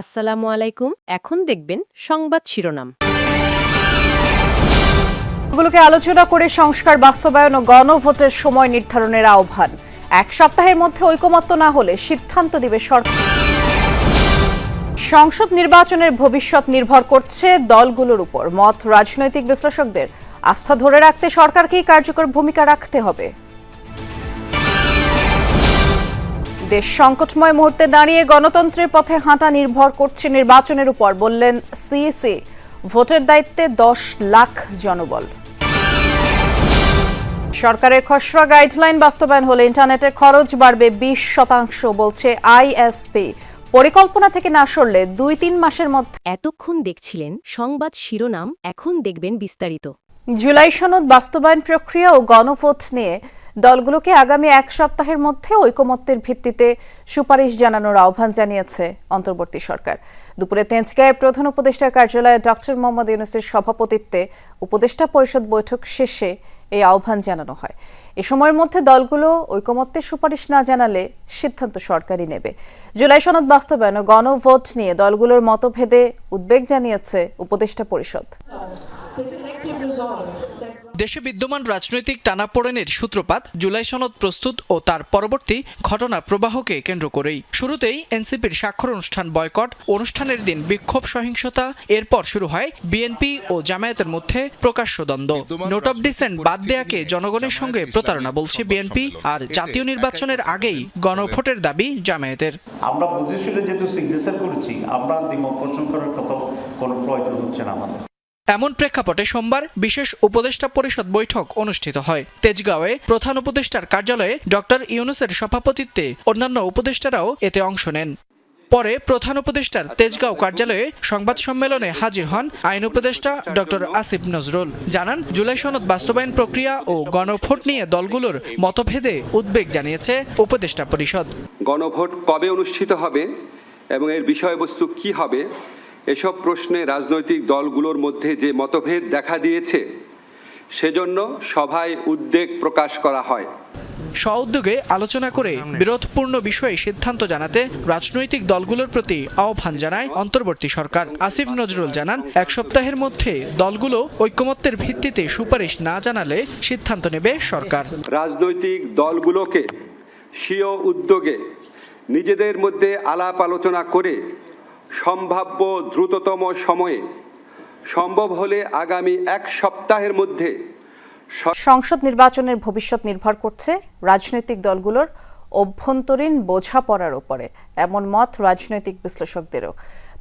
আসসালামু আলাইকুম। এখন দেখবেন সংবাদ শিরোনাম। গুলোকে আলোচনা করে সংস্কার, বাস্তবায়ন ও গণভোটের সময় নির্ধারণের আহ্বান। এক সপ্তাহের মধ্যে ঐকমত্য না হলে সিদ্ধান্ত দিবে সরকার সংসদ নির্বাচনের ভবিষ্যৎ নির্ভর করছে দলগুলোর উপর। মত রাজনৈতিক বিশ্লেষকদের আস্থা ধরে রাখতে সরকারকেই কার্যকর ভূমিকা রাখতে হবে। দেশ সংকটময় মুহূর্তে দাঁড়িয়ে গণতন্ত্রের পথে হাঁটা নির্ভর করছে নির্বাচনের উপর বললেন সিএসি ভোটের দায়িত্বে দশ লাখ জনবল। সরকারের খসড়া গাইডলাইন বাস্তবায়ন হলে ইন্টারনেটের খরচ বাড়বে বিশ শতাংশ বলছে আইএসপি। পরিকল্পনা থেকে না সরলে দুই তিন মাসের মধ্যে এতক্ষণ দেখছিলেন সংবাদ শিরোনাম এখন দেখবেন বিস্তারিত। জুলাই সনদ বাস্তবায়ন প্রক্রিয়া ও গণভোট নিয়ে দলগুলোকে আগামী এক সপ্তাহের মধ্যে ঐকমত্যের ভিত্তিতে সুপারিশ জানানোর আহ্বান জানিয়েছে অন্তর্বর্তী সরকার। দুপুরে তেজগাঁয়ের প্রধান উপদেষ্টা কার্যালয়ে ডক্টর মোহাম্মদ ইউনুসের সভাপতিত্বে উপদেষ্টা পরিষদ বৈঠক শেষে এই আহ্বান জানানো হয়। এ সময়ের মধ্যে দলগুলো ঐকমত্যের সুপারিশ না জানালে সিদ্ধান্ত সরকারই নেবে। জুলাই সনদ বাস্তবায়ন ও গণভোট নিয়ে দলগুলোর মতভেদে উদ্বেগ জানিয়েছে উপদেষ্টা পরিষদ। দেশে বিদ্যমান রাজনৈতিক টানাপোড়েনের সূত্রপাত জুলাই সনদ প্রস্তুত ও তার পরবর্তী ঘটনা প্রবাহকে কেন্দ্র করেই। শুরুতেই এনসিপির স্বাক্ষর অনুষ্ঠান বয়কট অনুষ্ঠানের দিন বিক্ষোভ সহিংসতা এরপর শুরু হয় বিএনপি ও জামায়াতের মধ্যে প্রকাশ্য দ্বন্দ্ব। নোট অব ডিসেন্ট বাদ দেয়াকে জনগণের সঙ্গে প্রতারণা বলছে বিএনপি আর জাতীয় নির্বাচনের আগেই গণভোটের দাবি জামায়াতের। আমরা বুঝে শুনে যেহেতু সিগনেচার করেছি আমরা দ্বিমত পোষণ করার কথা কোনো প্রয়োজন হচ্ছে না আমাদের। এমন প্রেক্ষাপটে সোমবার বিশেষ উপদেষ্টা পরিষদ বৈঠক অনুষ্ঠিত হয়। তেজগাঁওয়ে প্রধান উপদেষ্টার কার্যালয়ে ডক্টর ইউনুসের সভাপতিত্বে অন্যান্য উপদেষ্টারাও এতে অংশ নেন। পরে প্রধান উপদেষ্টার তেজগাঁও কার্যালয়ে সংবাদ সম্মেলনে হাজির হন আইন উপদেষ্টা ডক্টর আসিফ নজরুল। জানান, জুলাই সনদ বাস্তবায়ন প্রক্রিয়া ও গণভোট নিয়ে দলগুলোর মতভেদে উদ্বেগ জানিয়েছে উপদেষ্টা পরিষদ। গণভোট কবে অনুষ্ঠিত হবে এবং এর বিষয়বস্তু কি হবে এসব প্রশ্নে রাজনৈতিক দলগুলোর মধ্যে যে মতভেদ দেখা দিয়েছে সেজন্য সভায় উদ্বেগ প্রকাশ করা হয়। স্বউদ্যোগে আলোচনা করে বিরোধপূর্ণ বিষয়ে সিদ্ধান্ত জানাতে রাজনৈতিক দলগুলোর প্রতি আহ্বান জানায় অন্তর্বর্তী সরকার। আসিফ নজরুল জানান এক সপ্তাহের মধ্যে দলগুলো ঐক্যমত্যের ভিত্তিতে সুপারিশ না জানালে সিদ্ধান্ত নেবে সরকার। রাজনৈতিক দলগুলোকে স্বীয় উদ্যোগে নিজেদের মধ্যে আলাপ আলোচনা করে সম্ভাব্য দ্রুততম সময়ে সম্ভব হলে আগামী এক সপ্তাহের মধ্যে সংসদ নির্বাচনের ভবিষ্যৎ নির্ভর করছে রাজনৈতিক দলগুলোর অভ্যন্তরীণ বোঝাপড়ার উপরে, এমন মত রাজনৈতিক বিশ্লেষকদেরও।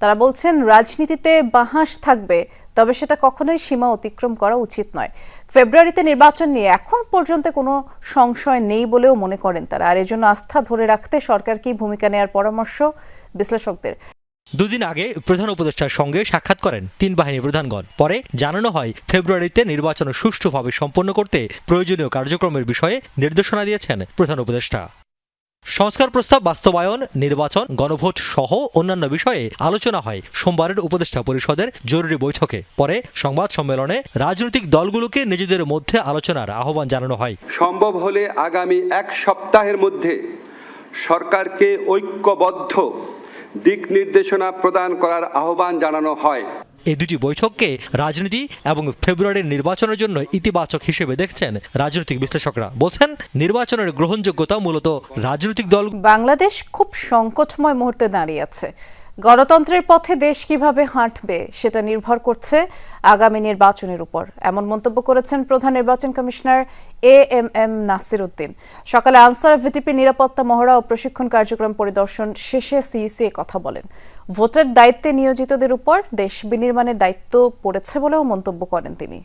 তারা বলছেন, রাজনীতিতে বাহাস থাকবে, তবে সেটা কখনোই সীমা অতিক্রম করা উচিত নয়। ফেব্রুয়ারিতে নির্বাচন নিয়ে এখন পর্যন্ত কোনো সংশয় নেই বলেও মনে করেন তারা, আর এজন্য আস্থা ধরে রাখতে সরকার কি ভূমিকা নেওয়ার পরামর্শ বিশ্লেষকদের। দুদিন আগে প্রধান উপদেষ্টার সঙ্গে সাক্ষাৎ করেন তিন বাহিনী প্রধানগণ। পরে জানানো হয়, ফেব্রুয়ারিতে নির্বাচন সুষ্ঠুভাবে সম্পন্ন করতে প্রয়োজনীয় কার্যক্রমের বিষয়ে নির্দেশনা দিয়েছেন প্রধান উপদেষ্টা। সংস্কার প্রস্তাব বাস্তবায়ন, নির্বাচন, গণভোট সহ অন্যান্য বিষয়ে আলোচনা হয় সোমবারের উপদেষ্টা পরিষদের জরুরি বৈঠকে। পরে সংবাদ সম্মেলনে রাজনৈতিক দলগুলোকে নিজেদের মধ্যে আলোচনার আহ্বান জানানো হয়। সম্ভব হলে আগামী এক সপ্তাহের মধ্যে সরকারকে ঐক্যবদ্ধ দিক নির্দেশনা প্রদান করার আহ্বান জানানো হয়। এই দুটি বৈঠককে রাজনীতি এবং ফেব্রুয়ারির নির্বাচনের জন্য ইতিবাচক হিসেবে দেখছেন রাজনৈতিক বিশ্লেষকরা। বলছেন নির্বাচনের গ্রহণযোগ্যতা মূলত রাজনৈতিক দল বাংলাদেশ খুব সংকটময় মুহূর্তে দাঁড়িয়ে আছে। গণতন্ত্রের পথে দেশ কীভাবে হাঁটবে, সেটা নির্ভর করছে আগামী নির্বাচনের উপর। এমন মন্তব্য করেছেন প্রধান নির্বাচন commissioner A M M Nasir Uddin. সকালে আনসার ভিটিপি নিরাপত্তা মহড়া ও প্রশিক্ষণ কার্যক্রম পরিদর্শন শেষে সিইসি কথা বলেন। ভোটের দায়িত্বে নিয়োজিতদের উপর দেশ বিনির্মাণের দায়িত্ব পড়েছে বলেও মন্তব্য করেন তিনি।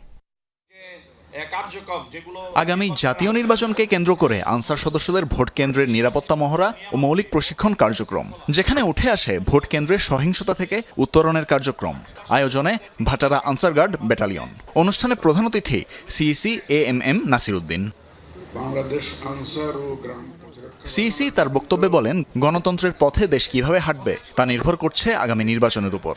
আগামী জাতীয় নির্বাচনকে কেন্দ্র করে আনসার সদস্যদের ভোট কেন্দ্রের নিরাপত্তা মহড়া ও মৌলিক প্রশিক্ষণ কার্যক্রম যেখানে উঠে আসে ভোট কেন্দ্রের সহিংসতা থেকে উত্তরণের কার্যক্রম। আয়োজনে ভাটারা আনসার গার্ড ব্যাটালিয়ন। অনুষ্ঠানে প্রধান অতিথি CEC A M M Nasir Uddin Bangladesh Ansar ও গ্রাম সিইসি তার বক্তব্যে বলেন গণতন্ত্রের পথে দেশ কীভাবে হাঁটবে তা নির্ভর করছে আগামী নির্বাচনের উপর।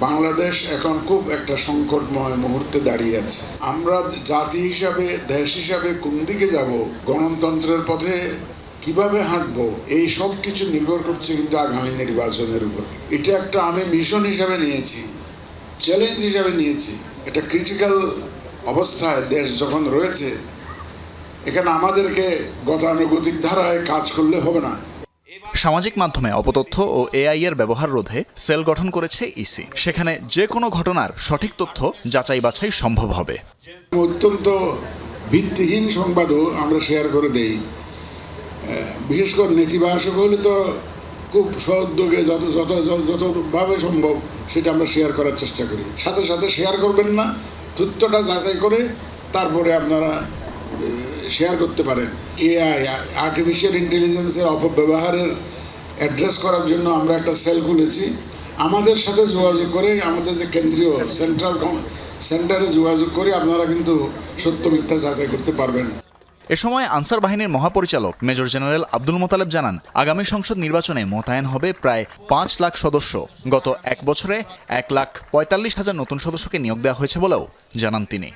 বাংলাদেশ এখন খুব একটা সংকটময় মুহূর্তে দাঁড়িয়ে আছে। আমরা জাতি হিসাবে, দেশ হিসাবে কোন দিকে যাব, গণতন্ত্রের পথে কীভাবে হাঁটবো, এই সব কিছু নির্ভর করছে কিন্তু আগামী নির্বাচনের উপর। এটা একটা আমি মিশন হিসাবে নিয়েছি চ্যালেঞ্জ হিসাবে নিয়েছি। এটা ক্রিটিক্যাল অবস্থায় দেশ যখন রয়েছে, এখানে আমাদেরকে গতানুগতিক ধারায় কাজ করলে হবে না। সামাজিক মাধ্যমে অপতথ্য ও এআই এর ব্যবহার রোধে সেল গঠন করেছে ইসি। সেখানে যে কোনো ঘটনার সঠিক তথ্য যাচাই বাছাই সম্ভব হবে। অত্যন্ত ভিত্তিহীন সংবাদও আমরা শেয়ার করে দেই। বিশেষ করে নেতিবাচক হলে তো খুব সদ্যোগে যত যত যত- যতভাবে সম্ভব সেটা আমরা শেয়ার করার চেষ্টা করি। সাথে সাথে শেয়ার করবেন না, তথ্যটা যাচাই করে তারপরে আপনারা শেয়ার করতে পারেন। এআই আর্টিফিশিয়াল ইন্টেলিজেন্সের অপব্যবহারের অ্যাড্রেস করার জন্য আমরা একটা সেল খুলেছি। আমাদের সাথে যোগাযোগ করে আমাদের যে কেন্দ্রীয় সেন্ট্রাল সেন্টারে যোগাযোগ করে আপনারা কিন্তু সত্য মিথ্যা যাচাই করতে পারবেন। এ সময় আনসার বাহিনীর মহাপরিচালক মেজর জেনারেল আব্দুল মোতালেব জানান, আগামী সংসদ নির্বাচনে মোতায়েন হবে প্রায় পাঁচ লাখ সদস্য। গত এক বছরে এক লাখ পঁয়তাল্লিশ হাজার নতুন সদস্যকে নিয়োগ দেওয়া হয়েছে বলেও জানান তিনি।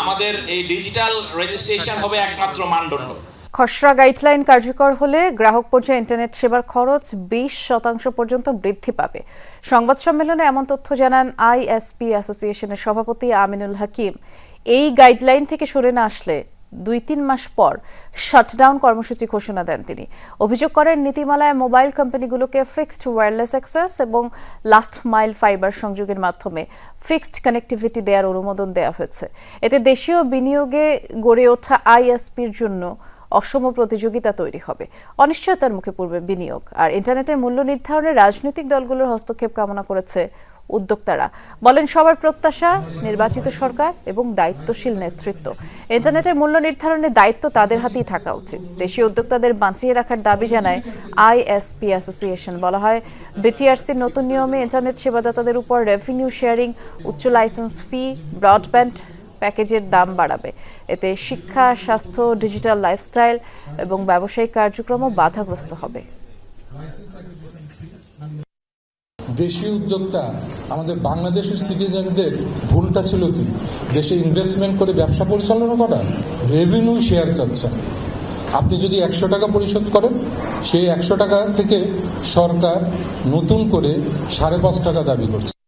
আমাদের এই ডিজিটাল রেজিস্ট্রেশন হবে একমাত্র মানদণ্ড। খসড়া গাইডলাইন কার্যকর হলে গ্রাহক পর্যায়ে ইন্টারনেট সেবার খরচ বিশ শতাংশ পর্যন্ত বৃদ্ধি পাবে। সংবাদ সম্মেলনে এমন তথ্য জানান আইএসপি অ্যাসোসিয়েশনের সভাপতি আমিনুল হাকিম। এই গাইডলাইন থেকে সরে না আসলে দুই তিন মাস পর শাটডাউন কর্মসূচি ঘোষণা দেন তিনি। অভিযোগ করেন, নীতিমালায় মোবাইল কোম্পানিগুলোকে ফিক্সড ওয়্যারলেস অ্যাক্সেস এবং লাস্ট মাইল ফাইবার সংযোগের মাধ্যমে ফিক্সড কানেক্টিভিটি দেওয়ার অনুমোদন দেওয়া হয়েছে। এতে দেশীয় বিনিয়োগে গড়ে ওঠা আইএসপির জন্য অসম প্রতিযোগিতা তৈরি হবে। অনিশ্চয়তার মুখে পড়বে বিনিয়োগ। আর ইন্টারনেটের মূল্য নির্ধারণে রাজনৈতিক দলগুলোর হস্তক্ষেপ কামনা করেছে উদ্যোক্তারা বলেন, সবার প্রত্যাশা নির্বাচিত সরকার এবং দায়িত্বশীল নেতৃত্ব। ইন্টারনেটের মূল্য নির্ধারণে দায়িত্ব তাদের হাতেই থাকা উচিত। দেশীয় উদ্যোক্তাদের বাঁচিয়ে রাখার দাবি জানায় আইএসপি অ্যাসোসিয়েশন। বলা হয়, বিটিআরসির নতুন নিয়মে ইন্টারনেট সেবাদাতাদের উপর রেভিনিউ শেয়ারিং, উচ্চ লাইসেন্স ফি, ব্রডব্যান্ড প্যাকেজের দাম বাড়াবে। এতে শিক্ষা, স্বাস্থ্য, ডিজিটাল লাইফস্টাইল এবং ব্যবসায়িক কার্যক্রমও বাধাগ্রস্ত হবে। দেশীয় উদ্যোক্তা, আমাদের বাংলাদেশের সিটিজেনদের ভুলটা ছিল কি? দেশে ইনভেস্টমেন্ট করে ব্যবসা পরিচালনা করা রেভিনিউ শেয়ার চাচ্ছেন। আপনি যদি একশো টাকা পরিশোধ করেন, সেই একশো টাকা থেকে সরকার নতুন করে সাড়ে পাঁচ টাকা দাবি করছে।